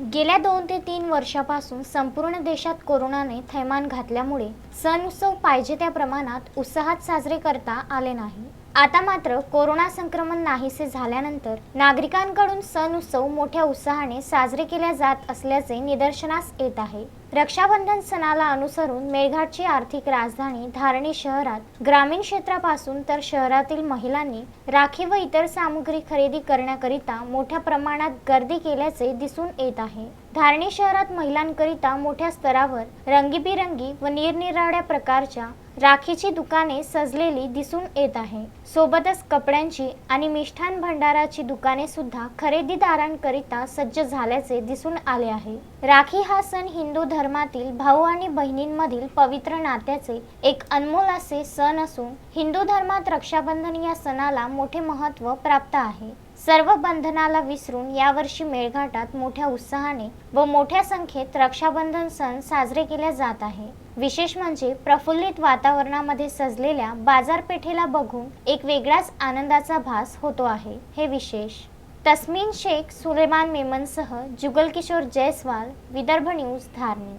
गेल्या दोन ते तीन वर्षापासून संपूर्ण देशात कोरोनाने थैमान घातल्यामुळे सण उत्सव पाहिजे त्या प्रमाणात उत्साहात साजरे करता आले नाही. आता मात्र कोरोना संक्रमण नाहीसे झाल्यानंतर नागरिकांकडून सण उत्सव मोठ्या उत्साहाने साजरे केले जात असल्याचे निदर्शनास येत आहे. रक्षाबंधन सणाला अनुसरून मेळघाटची आर्थिक राजधानी धारणी शहरात ग्रामीण क्षेत्रापासून तर शहरातील महिलांनी राखी व इतर सामुग्री खरेदी करण्याकरिता मोठ्या प्रमाणात गर्दी केल्याचे दिसून येत आहे. धारणी शहरात महिलांकरिता मोठ्या स्तरावर रंगीबिरंगी व निरनिराळ्या प्रकारच्या राखीची दुकाने सजलेली दिसून येत आहे. सोबतच कपड्यांची आणि मिष्ठान भंडाराची दुकाने सुद्धा खरेदीदारांकरिता सज्ज झाल्याचे दिसून आले आहे. राखी हा सण हिंदू धर्मातील भाऊ आणि बहिणींमधील पवित्र नात्याचे एक अनमोल असे सण असून हिंदू धर्मात रक्षाबंधन या सणाला मोठे महत्त्व प्राप्त आहे. सर्व बंधनाला विसरून यावर्षी मेळघाटात मोठ्या उत्साहाने व मोठ्या संख्येत रक्षाबंधन सण साजरे केले जात आहे. विशेष म्हणजे प्रफुल्लित वातावरणामध्ये सजलेल्या बाजारपेठेला बघून एक वेगळाच आनंदाचा भास होतो आहे. हे विशेष. तस्मीन शेख सुलेमान मेमनसह जुगल किशोर जयस्वाल विदर्भ न्यूज धारणी.